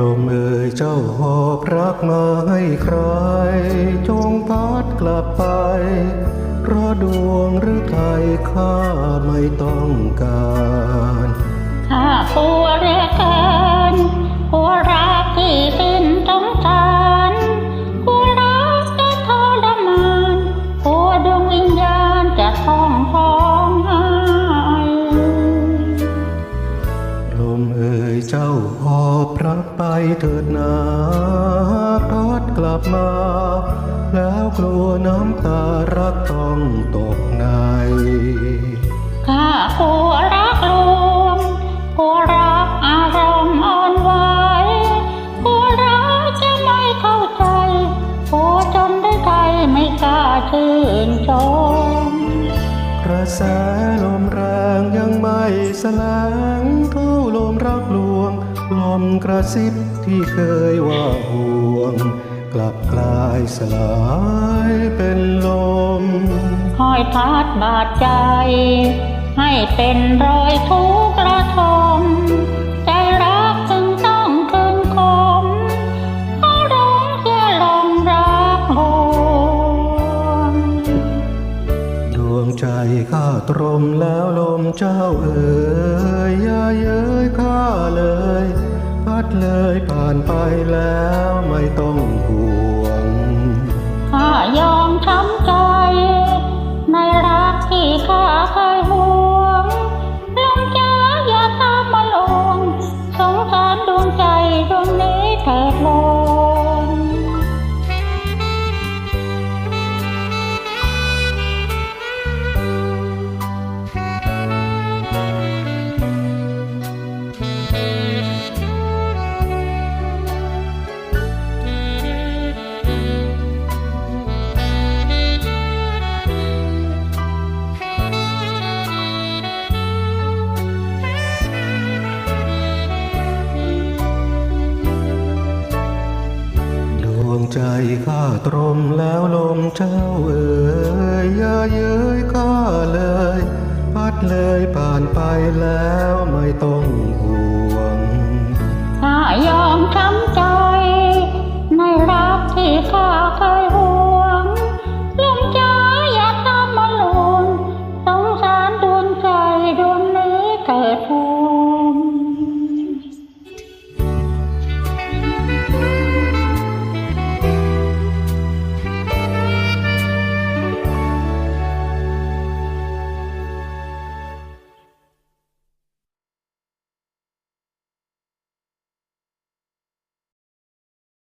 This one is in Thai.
ลมเอ่ยเจ้าหอบรักมาให้ใคร จงพัดกลับไป เพราะดวงหรือไทยข้าไม่ต้องการ ยเจ้าหอบรักไปเถิดนาพัดกลับมา แล้วกลัวน้ำตารักต้องตกในข้ากลัวรักลวงกลัวรักอารมณ์อ่อนไหวกลัวรักจะไม่เข้าใจกลัวจนได้ใจไม่กล้าชื่นชมกระแสลมแรงยังไม่แสลงเท่าลมรักลวง ลมกระซิบที่เคยว่าห่วง กลับกลายสลายเป็นลมคอยพัดบาดใจ ให้เป็นรอยทุกข์ระทมใจรักจึงต้องคืนคมเพราะร้องเพื่อลมรักลวงดวงใจข้าตรมแล้วลมเจ้าเอ๋ยอย่าเย้ยข้าเลย พัดเลยผ่านไปแล้วไม่ต้องห่วงข้ายอมช้ำใจ ข้าตรมแล้วลมเจ้าเอ๋ยอย่าเย้ยข้าเลย พัดเลยผ่านไปแล้วไม่ต้องห่วงข้ายอมช้ำใจ